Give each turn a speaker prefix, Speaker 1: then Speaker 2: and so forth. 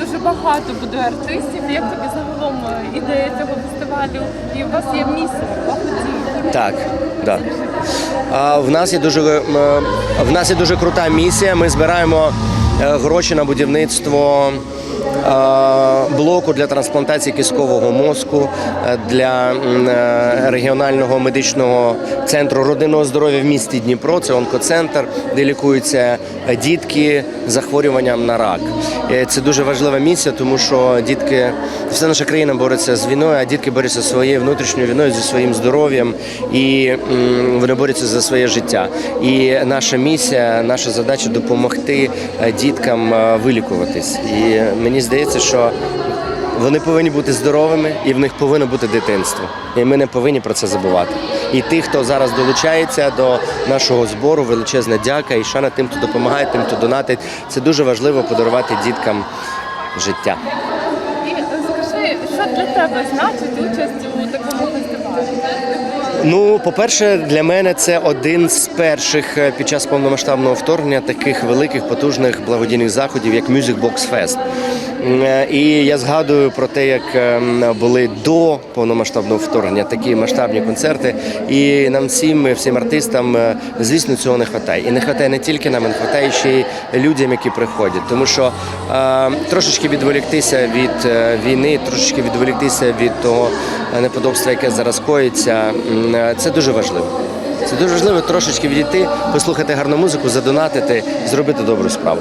Speaker 1: дуже багато буде артистів. Як тобі загалом е, ідея цього фестивалю? І у вас є місія благодійна.
Speaker 2: Так, так. А в нас є дуже е, в нас є дуже крута місія. Ми збираємо е, гроші на будівництво блоку для трансплантації кісткового мозку е, для е, регіонального медичного центру родинного здоров'я в місті Дніпро. Це онкоцентр, де лікуються е, дітки з захворюванням на рак. Це дуже важлива місія, тому що дітки, вся наша країна бореться з війною, а дітки борються зі своєю внутрішньою війною, зі своїм здоров'ям, і вони борються за своє життя. І наша місія, наша задача допомогти діткам вилікуватись. І мені здається, що вони повинні бути здоровими і в них повинно бути дитинство. І ми не повинні про це забувати. І ті, хто зараз долучається до нашого збору, величезна дяка і шана тим, хто допомагає, тим, хто донатить. Це дуже важливо подарувати діткам життя.
Speaker 1: І скажи, що для тебе значить участь у такому фестивалі?
Speaker 2: Ну, по-перше, для мене це один з перших е, під час повномасштабного вторгнення таких великих потужних благодійних заходів, як Music Box Fest. Е, І я згадую про те, як ем, були до повномасштабного вторгнення такі масштабні концерти. І нам всім, всім артистам, е, звісно, цього не вистачає. І не вистачає не тільки нам, а вистачає ще й людям, які приходять. Тому що е, трошечки відволіктися від е, війни, трошечки відволіктися від того неподобства, яке зараз коїться, це дуже важливо. Це дуже важливо трошечки відійти, послухати гарну музику, задонатити, зробити добру справу.